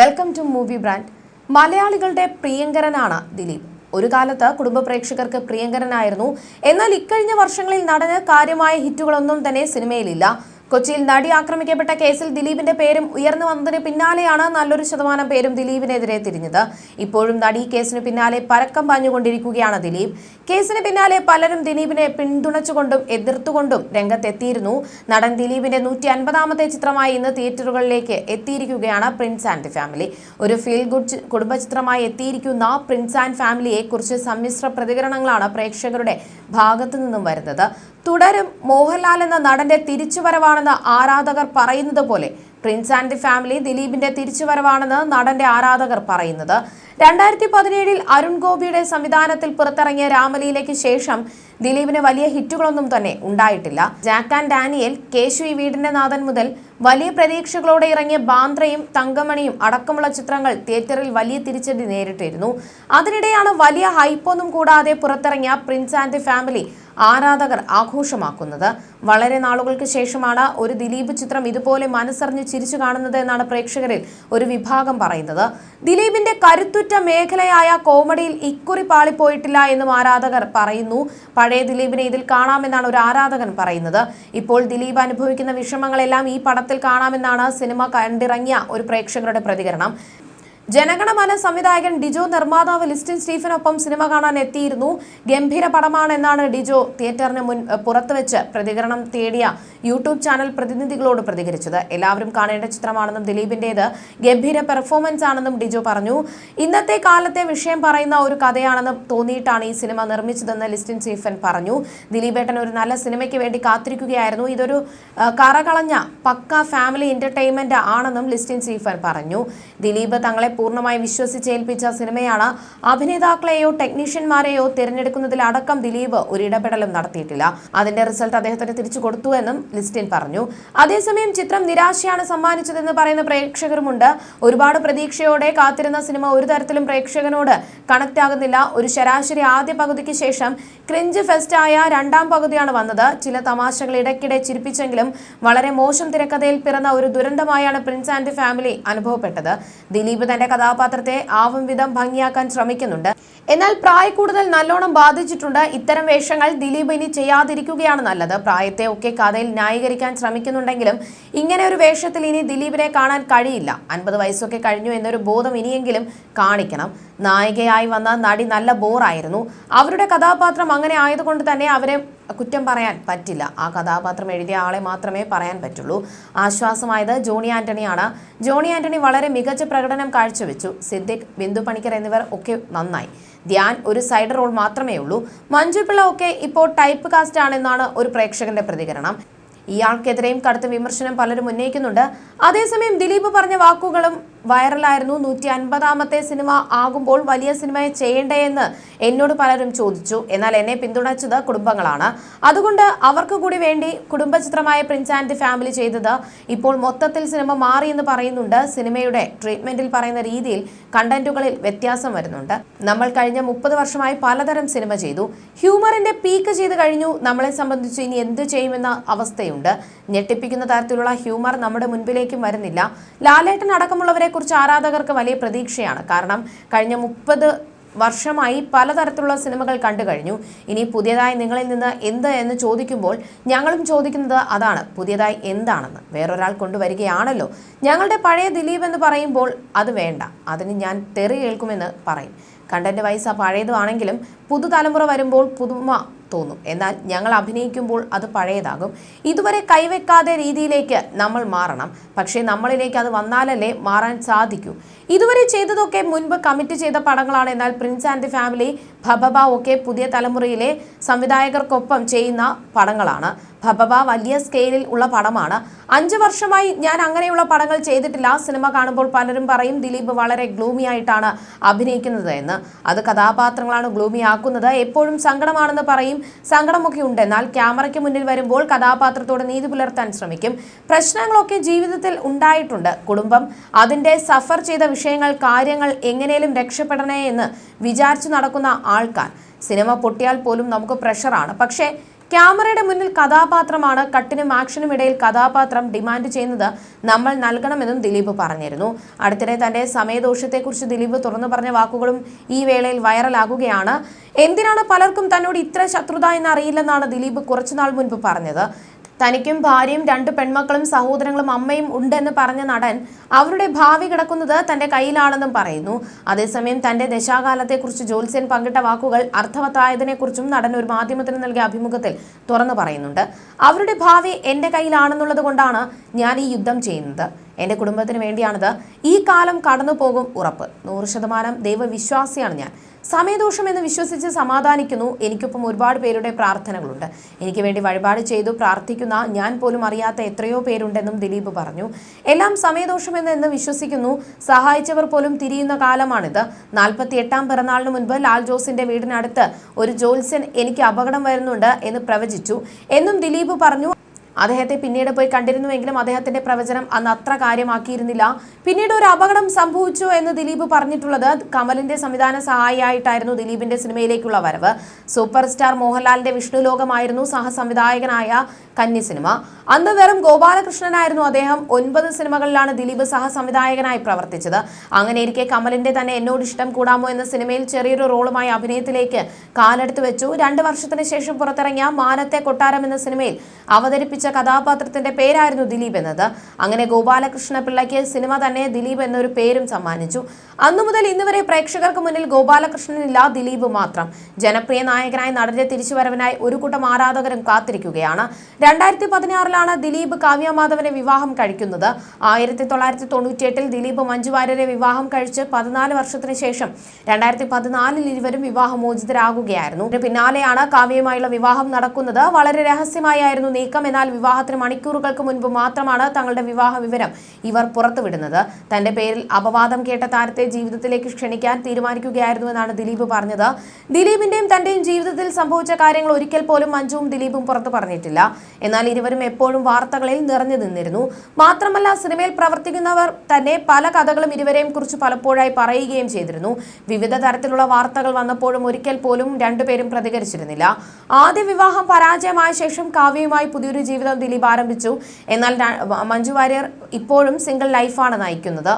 Welcome to movie brand മലയാളികളുടെ പ്രിയങ്കരനാണ് ദിലീപ്. ഒരു കാലത്ത് കുടുംബ പ്രേക്ഷകർക്ക് പ്രിയങ്കരനായിരുന്നു. എന്നാൽ ഇക്കഴിഞ്ഞ വർഷങ്ങളിൽ നടന് കാര്യമായ ഹിറ്റുകളൊന്നും തന്നെ സിനിമയിലില്ല. കൊച്ചിയിൽ നടി ആക്രമിക്കപ്പെട്ട കേസിൽ ദിലീപിന്റെ പേരും ഉയർന്നു വന്നതിന് പിന്നാലെയാണ് നല്ലൊരു ശതമാനം പേരും ദിലീപിനെതിരെ തിരിഞ്ഞത്. ഇപ്പോഴും നടി കേസിന് പിന്നാലെ പരക്കം പാഞ്ഞുകൊണ്ടിരിക്കുകയാണ് ദിലീപ്. കേസിന് പിന്നാലെ പലരും ദിലീപിനെ പിന്തുണച്ചുകൊണ്ടും എതിർത്തുകൊണ്ടും രംഗത്തെത്തിയിരുന്നു. നടൻ ദിലീപിന്റെ നൂറ്റി അൻപതാമത്തെ ചിത്രമായി ഇന്ന് തിയേറ്ററുകളിലേക്ക് എത്തിയിരിക്കുകയാണ് പ്രിൻസ് ആൻഡ് ഫാമിലി. ഒരു ഫീൽ ഗുഡ് ചി- കുടുംബ ചിത്രമായി എത്തിയിരിക്കുന്ന പ്രിൻസ് ആൻഡ് ഫാമിലിയെ കുറിച്ച് സമ്മിശ്ര പ്രതികരണങ്ങളാണ് പ്രേക്ഷകരുടെ ഭാഗത്തു നിന്നും വരുന്നത്. തുടരും മോഹൻലാൽ എന്ന നടന്റെ തിരിച്ചുവരവാണെന്ന് ആരാധകർ പറയുന്നത് പോലെ പ്രിൻസ് ആൻഡ് ദി ഫാമിലി ദിലീപിന്റെ തിരിച്ചുവരവാണെന്ന് നടന്റെ ആരാധകർ പറയുന്നത്. രണ്ടായിരത്തി പതിനേഴിൽ അരുൺ ഗോപിയുടെ സംവിധാനത്തിൽ പുറത്തിറങ്ങിയ രാമലീലയ്ക്ക് ശേഷം ദിലീപിന് വലിയ ഹിറ്റുകളൊന്നും തന്നെ ഉണ്ടായിട്ടില്ല. ജാക്ക് ആൻഡ് ഡാനിയൽ കേശു ഈ വീടിന്റെ നാഥൻ മുതൽ വലിയ പ്രതീക്ഷകളോടെ ഇറങ്ങിയ ബാന്ദ്രയും തങ്കമണിയും അടക്കമുള്ള ചിത്രങ്ങൾ തിയേറ്ററിൽ വലിയ തിരിച്ചടി നേരിട്ടിരുന്നു. അതിനിടെയാണ് വലിയ ഹൈപ്പൊന്നും കൂടാതെ പുറത്തിറങ്ങിയ പ്രിൻസ് ആൻഡ് ദി ഫാമിലി ആരാധകർ ആഘോഷമാക്കുന്നത്. വളരെ നാളുകൾക്ക് ശേഷമാണ് ഒരു ദിലീപ് ചിത്രം ഇതുപോലെ മനസ്സറിഞ്ഞ് ചിരിച്ചു കാണുന്നത് എന്നാണ് പ്രേക്ഷകരിൽ ഒരു വിഭാഗം പറയുന്നത്. ദിലീപിന്റെ കരുത്തുറ്റ മേഖലയായ കോമഡിയിൽ ഇക്കുറി പാളിപ്പോയിട്ടില്ല എന്നും ആരാധകർ പറയുന്നു. പഴയ ദിലീപിനെ ഇതിൽ കാണാമെന്നാണ് ഒരു ആരാധകൻ പറയുന്നത്. ഇപ്പോൾ ദിലീപ് അനുഭവിക്കുന്ന വിഷമങ്ങളെല്ലാം ഈ പടത്തിൽ കാണാമെന്നാണ് സിനിമ കണ്ടിറങ്ങിയ ഒരു പ്രേക്ഷകരുടെ പ്രതികരണം. ജനഗണമന സംവിധായകൻ ഡിജോ നിർമ്മാതാവ് ലിസ്റ്റിൻ സ്റ്റീഫനൊപ്പം സിനിമ കാണാൻ എത്തിയിരുന്നു. ഗംഭീര പടമാണെന്നാണ് ഡിജോ തിയേറ്ററിന് മുൻ പുറത്തുവെച്ച് പ്രതികരണം തേടിയ യൂട്യൂബ് ചാനൽ പ്രതിനിധികളോട് പ്രതികരിച്ചത്. എല്ലാവരും കാണേണ്ട ചിത്രമാണെന്നും ദിലീപിന്റേത് ഗംഭീര പെർഫോമൻസ് ആണെന്നും ഡിജോ പറഞ്ഞു. ഇന്നത്തെ കാലത്തെ വിഷയം പറയുന്ന ഒരു കഥയാണെന്ന് തോന്നിയിട്ടാണ് ഈ സിനിമ നിർമ്മിച്ചതെന്ന് ലിസ്റ്റിൻ സ്റ്റീഫൻ പറഞ്ഞു. ദിലീപേട്ടൻ ഒരു നല്ല സിനിമയ്ക്ക് വേണ്ടി കാത്തിരിക്കുകയായിരുന്നു. ഇതൊരു കറകളഞ്ഞ പക്ക ഫാമിലി എന്റർടൈൻമെന്റ് ആണെന്നും ലിസ്റ്റിൻ സ്റ്റീഫൻ പറഞ്ഞു. ദിലീപ് തങ്ങളെ പൂർണമായി വിശ്വസിച്ച് വിശ്വസിച്ചേൽപ്പിച്ച സിനിമയാണ് അഭിനേതാക്കളെയോ ടെക്നീഷ്യന്മാരെയോ തിരഞ്ഞെടുക്കുന്നതിൽ അടക്കം ദിലീപ് ഒരു ഇടപെടലും നടത്തിയിട്ടില്ല. അതിന്റെ റിസൾട്ട് അദ്ദേഹത്തിന് തിരിച്ചു കൊടുത്തു എന്നും ലിസ്റ്റിൻ പറഞ്ഞു. അതേസമയം ചിത്രം നിരാശയാണ് സമ്മാനിച്ചതെന്ന് പറയുന്ന പ്രേക്ഷകരുമുണ്ട്. ഒരുപാട് പ്രതീക്ഷയോടെ കാത്തിരുന്ന സിനിമ ഒരു തരത്തിലും പ്രേക്ഷകനോട് കണക്ട് ആകുന്നില്ല. ഒരു ശരാശരി ആദ്യ പകുതിക്ക് ശേഷം ക്രിഞ്ച് ഫെസ്റ്റ് ആയ രണ്ടാം പകുതിയാണ് വന്നത്. ചില തമാശകൾ ഇടയ്ക്കിടെ ചിരിപ്പിച്ചെങ്കിലും വളരെ മോശം തിരക്കഥയിൽ പിറന്ന ഒരു ദുരന്തമായാണ് പ്രിൻസ് ആൻഡ് ഫാമിലി അനുഭവപ്പെട്ടത്. ദിലീപ് തന്റെ കഥാപാത്രത്തെ ആവും വിധം ഭംഗിയാക്കാൻ ശ്രമിക്കുന്നുണ്ട്. എന്നാൽ പ്രായ പ്രായക്കൂടുതൽ നല്ലോണം ബാധിച്ചിട്ടുണ്ട്. ഇത്തരം വേഷങ്ങൾ ദിലീപ് ഇനി ചെയ്യാതിരിക്കുകയാണ് നല്ലത്. പ്രായത്തെ ഒക്കെ കഥയിൽ ന്യായീകരിക്കാൻ ശ്രമിക്കുന്നുണ്ടെങ്കിലും ഇങ്ങനെ ഒരു വേഷത്തിൽ ഇനി ദിലീപിനെ കാണാൻ കഴിയില്ല. അൻപത് വയസ്സൊക്കെ കഴിഞ്ഞു എന്നൊരു ബോധം ഇനിയെങ്കിലും കാണിക്കണം. നായികയായി വന്ന നടി നല്ല ബോറായിരുന്നു. അവരുടെ കഥാപാത്രം അങ്ങനെ ആയതുകൊണ്ട് തന്നെ അവരെ കുറ്റം പറയാൻ പറ്റില്ല. ആ കഥാപാത്രം എഴുതിയ ആളെ മാത്രമേ പറയാൻ പറ്റുള്ളൂ. ആശ്വാസമായത് ജോണി ആന്റണിയാണ്. ജോണി ആന്റണി വളരെ മികച്ച പ്രകടനം കാഴ്ചവെച്ചു. സിദ്ദിഖ് ബിന്ദു പണിക്കർ എന്നിവർ ഒക്കെ നന്നായി. ധ്യാൻ ഒരു സൈഡ് റോൾ മാത്രമേ ഉള്ളൂ. മഞ്ജുപിള്ള ഒക്കെ ഇപ്പോൾ ടൈപ്പ് കാസ്റ്റ് ആണെന്നാണ് ഒരു പ്രേക്ഷകന്റെ പ്രതികരണം. ഇയാൾക്കെതിരെയും കടുത്ത വിമർശനം പലരും ഉന്നയിക്കുന്നുണ്ട്. അതേസമയം ദിലീപ് പറഞ്ഞ വാക്കുകളും വൈറലായിരുന്നു. നൂറ്റി അൻപതാമത്തെ സിനിമ ആകുമ്പോൾ വലിയ സിനിമയെ ചെയ്യണ്ടേ എന്ന് എന്നോട് പലരും ചോദിച്ചു. എന്നാൽ എന്നെ പിന്തുണച്ചത് കുടുംബങ്ങളാണ്. അതുകൊണ്ട് അവർക്ക് കൂടി വേണ്ടി കുടുംബചിത്രമായ പ്രിൻസ് ആൻഡ് ഫാമിലി ചെയ്തത് ഇപ്പോൾ മൊത്തത്തിൽ സിനിമ മാറി എന്ന് പറയുന്നുണ്ട്. സിനിമയുടെ ട്രീറ്റ്മെന്റിൽ പറയുന്ന രീതിയിൽ കണ്ടന്റുകളിൽ വ്യത്യാസം വരുന്നുണ്ട്. നമ്മൾ കഴിഞ്ഞ മുപ്പത് വർഷമായി പലതരം സിനിമ ചെയ്തു. ഹ്യൂമറിന്റെ പീക്ക് ചെയ്ത് കഴിഞ്ഞു. നമ്മളെ സംബന്ധിച്ച് ഇനി എന്ത് ചെയ്യുമെന്ന അവസ്ഥയുണ്ട്. ഞെട്ടിപ്പിക്കുന്ന തരത്തിലുള്ള ഹ്യൂമർ നമ്മുടെ മുൻപിലേക്കും വരുന്നില്ല. ലാലേട്ടൻ അടക്കമുള്ളവരെ കുറിച്ച് ആരാധകർക്ക് വലിയ പ്രതീക്ഷയാണ്. കാരണം കഴിഞ്ഞ മുപ്പത് വർഷമായി പലതരത്തിലുള്ള സിനിമകൾ കണ്ടു കഴിഞ്ഞു. ഇനി പുതിയതായി നിങ്ങളിൽ നിന്ന് എന്ത് എന്ന് ചോദിക്കുമ്പോൾ ഞങ്ങളും ചോദിക്കുന്നത് അതാണ്. പുതിയതായി എന്താണെന്ന് വേറൊരാൾ കൊണ്ടുവരികയാണല്ലോ. ഞങ്ങളുടെ പഴയ ദിലീപ് എന്ന് പറയുമ്പോൾ അത് വേണ്ട. അതിന് ഞാൻ തെറി കേൾക്കുമെന്ന് പറയും. കണ്ടന്റ് വൈസ് ആ പഴയതുമാണെങ്കിലും പുതുതലമുറ വരുമ്പോൾ പുതുമ തോന്നും. എന്നാൽ ഞങ്ങൾ അഭിനയിക്കുമ്പോൾ അത് പഴയതാകും. ഇതുവരെ കൈവെക്കാതെ രീതിയിലേക്ക് നമ്മൾ മാറണം. പക്ഷേ നമ്മളിലേക്ക് അത് വന്നാലല്ലേ മാറാൻ സാധിക്കൂ. ഇതുവരെ ചെയ്തതൊക്കെ മുൻപ് കമ്മിറ്റ് ചെയ്ത പടങ്ങളാണ്. എന്നാൽ പ്രിൻസ് ആൻഡ് ദി ഫാമിലി ഭബബ ഒക്കെ പുതിയ തലമുറയിലെ സംവിധായകർക്കൊപ്പം ചെയ്യുന്ന പടങ്ങളാണ്. ഭബബ വലിയ സ്കെയിലിൽ ഉള്ള പടമാണ്. അഞ്ച് വർഷമായി ഞാൻ അങ്ങനെയുള്ള പടങ്ങൾ ചെയ്തിട്ടില്ല. സിനിമ കാണുമ്പോൾ പലരും പറയും ദിലീപ് വളരെ ഗ്ലൂമി ആയിട്ടാണ് അഭിനയിക്കുന്നത് എന്ന്. അത് കഥാപാത്രങ്ങളാണ് ഗ്ലൂമി ആക്കുന്നത്. എപ്പോഴും സങ്കടമാണെന്ന് പറയും. സങ്കടമൊക്കെ ഉണ്ട്. എന്നാൽ ക്യാമറയ്ക്ക് മുന്നിൽ വരുമ്പോൾ കഥാപാത്രത്തോട് നീതി പുലർത്താൻ ശ്രമിക്കും. പ്രശ്നങ്ങളൊക്കെ ജീവിതത്തിൽ ഉണ്ടായിട്ടുണ്ട്. കുടുംബം അതിന്റെ സഫർ ചെയ്ത വിഷയങ്ങൾ കാര്യങ്ങൾ എങ്ങനെയും രക്ഷപ്പെടണേ എന്ന് വിചാരിച്ചു നടക്കുന്ന ആൾക്കാർ. സിനിമ പൊട്ടിയാൽ പോലും നമുക്ക് പ്രഷറാണ് പക്ഷേ ക്യാമറയുടെ മുന്നിൽ കഥാപാത്രമാണ് കട്ടിനും ആക്ഷനും ഇടയിൽ കഥാപാത്രം ഡിമാൻഡ് ചെയ്യുന്നത് നമ്മൾ നൽകണമെന്നും ദിലീപ് പറഞ്ഞിരുന്നു. അടുത്തിടെ തന്റെ സമയദോഷത്തെക്കുറിച്ച് ദിലീപ് തുറന്നു പറഞ്ഞ വാക്കുകളും ഈ വേളയിൽ വൈറലാകുകയാണ്. എന്തിനാണ് പലർക്കും തന്നോട് ഇത്ര ശത്രുത എന്നറിയില്ലെന്നാണ് ദിലീപ് കുറച്ചുനാൾ മുൻപ് പറഞ്ഞത്. തനിക്കും ഭാര്യയും രണ്ട് പെൺമക്കളും സഹോദരങ്ങളും അമ്മയും ഉണ്ടെന്ന് പറഞ്ഞ നടൻ അവരുടെ ഭാവി കിടക്കുന്നത് തന്റെ കയ്യിലാണെന്നും പറയുന്നു. അതേസമയം തന്റെ ദശാകാലത്തെക്കുറിച്ച് ജോത്സ്യൻ പങ്കിട്ട വാക്കുകൾ അർത്ഥവത്തായതിനെക്കുറിച്ചും നടൻ ഒരു മാധ്യമത്തിന് നൽകിയ അഭിമുഖത്തിൽ തുറന്നു പറയുന്നുണ്ട്. അവരുടെ ഭാവി എന്റെ കയ്യിലാണെന്നുള്ളത് കൊണ്ടാണ് ഞാൻ ഈ യുദ്ധം ചെയ്യുന്നത്. എന്റെ കുടുംബത്തിന് വേണ്ടിയാണിത്. ഈ കാലം കടന്നു പോകും ഉറപ്പ്. നൂറ് ശതമാനം ദൈവവിശ്വാസിയാണ് ഞാൻ. സമയദോഷം എന്ന് വിശ്വസിച്ച് സമാധാനിക്കുന്നു. എനിക്കൊപ്പം ഒരുപാട് പേരുടെ പ്രാർത്ഥനകളുണ്ട്. എനിക്ക് വേണ്ടി വഴിപാട് ചെയ്തു പ്രാർത്ഥിക്കുന്ന ഞാൻ പോലും അറിയാത്ത എത്രയോ പേരുണ്ടെന്നും ദിലീപ് പറഞ്ഞു. എല്ലാം സമയദോഷമെന്ന് എന്ന് വിശ്വസിക്കുന്നു. സഹായിച്ചവർ പോലും തിരിയുന്ന കാലമാണിത്. നാൽപ്പത്തി എട്ടാം പിറന്നാളിന് മുൻപ് ലാൽ ജോസിന്റെ വീടിനടുത്ത് ഒരു ജോത്സ്യൻ എനിക്ക് അപകടം വരുന്നുണ്ട് എന്ന് പ്രവചിച്ചു. എന്നും ദിലീപ് പറഞ്ഞു. അദ്ദേഹത്തെ പിന്നീട് പോയി കണ്ടിരുന്നുവെങ്കിലും അദ്ദേഹത്തിന്റെ പ്രവചനം അന്ന് അത്ര കാര്യമാക്കിയിരുന്നില്ല. പിന്നീട് ഒരു അപകടം സംഭവിച്ചു എന്ന് ദിലീപ് പറഞ്ഞിട്ടുള്ളത് കമലിന്റെ സംവിധാന സഹായിയായിട്ടായിരുന്നു ദിലീപിന്റെ സിനിമയിലേക്കുള്ള വരവ്. സൂപ്പർ സ്റ്റാർ മോഹൻലാലിന്റെ വിഷ്ണുലോകമായിരുന്നു സഹസംവിധായകനായ കന്നി സിനിമ. അന്ന് വെറും ഗോപാലകൃഷ്ണനായിരുന്നു അദ്ദേഹം. ഒൻപത് സിനിമകളിലാണ് ദിലീപ് സഹസംവിധായകനായി പ്രവർത്തിച്ചത്. അങ്ങനെ ഇരിക്കെ കമലിന്റെ തന്നെ എന്നോട് ഇഷ്ടം കൂടാമോ എന്ന സിനിമയിൽ ചെറിയൊരു റോളുമായി അഭിനയത്തിലേക്ക് കാലെടുത്തു വെച്ചു. രണ്ട് വർഷത്തിന് ശേഷം പുറത്തിറങ്ങിയ മാനത്തെ കൊട്ടാരം എന്ന സിനിമയിൽ അവതരിപ്പിച്ച കഥാപാത്രത്തിന്റെ പേരായിരുന്നു ദിലീപ് എന്നത്. അങ്ങനെ ഗോപാലകൃഷ്ണ പിള്ളയ്ക്ക് സിനിമ തന്നെ ദിലീപ് എന്നൊരു പേരും സമ്മാനിച്ചു. അന്നു മുതൽ ഇന്നുവരെ പ്രേക്ഷകർക്ക് മുന്നിൽ ഗോപാലകൃഷ്ണനില്ല ദിലീപ് മാത്രം. ജനപ്രിയ നായകനായി നടന്റെ തിരിച്ചുവരവിനായി ഒരു കൂട്ടം ആരാധകരും കാത്തിരിക്കുകയാണ്. രണ്ടായിരത്തി പതിനാറിലാണ് ദിലീപ് കാവ്യ മാധവനെ വിവാഹം കഴിക്കുന്നത്. ആയിരത്തി തൊള്ളായിരത്തി തൊണ്ണൂറ്റിയെട്ടിൽ ദിലീപ് മഞ്ജുവാര്യരെ വിവാഹം കഴിച്ച് പതിനാല് വർഷത്തിന് ശേഷം രണ്ടായിരത്തി പതിനാലിൽ ഇരുവരും വിവാഹമോചിതരാകുകയായിരുന്നു. പിന്നാലെയാണ് കാവ്യയുമായുള്ള വിവാഹം നടക്കുന്നത്. വളരെ രഹസ്യമായായിരുന്നു നീക്കം. എന്നാൽ വിവാഹത്തിന് മണിക്കൂറുകൾക്ക് മുൻപ് മാത്രമാണ് തങ്ങളുടെ വിവാഹ വിവരം ഇവർ പുറത്തുവിടുന്നത്. തന്റെ പേരിൽ അപവാദം കേട്ട താരത്തെ ജീവിതത്തിലേക്ക് ക്ഷണിക്കാൻ തീരുമാനിക്കുകയായിരുന്നു എന്നാണ് ദിലീപ് പറഞ്ഞത്. ദിലീപിന്റെയും തന്റെയും ജീവിതത്തിൽ സംഭവിച്ച കാര്യങ്ങൾ ഒരിക്കൽ പോലും മഞ്ജുവും ദിലീപും പുറത്തു പറഞ്ഞിട്ടില്ല. എന്നാൽ ഇരുവരും എപ്പോഴും വാർത്തകളിൽ നിറഞ്ഞു നിന്നിരുന്നു. മാത്രമല്ല സിനിമയിൽ പ്രവർത്തിക്കുന്നവർ തന്നെ പല കഥകളും ഇരുവരെയും കുറിച്ച് പലപ്പോഴായി പറയുകയും ചെയ്തിരുന്നു. വിവിധ തരത്തിലുള്ള വാർത്തകൾ വന്നപ്പോഴും ഒരിക്കൽ പോലും രണ്ടുപേരും പ്രതികരിച്ചിരുന്നില്ല. ആദ്യ വിവാഹം പരാജയമായ ശേഷം കാവ്യയുമായി പുതിയൊരു ജീവിതം ദിലീപ് ആരംഭിച്ചു. എന്നാൽ മഞ്ജു വാര്യർ ഇപ്പോഴും സിംഗിൾ ലൈഫാണ് നയിക്കുന്നത്.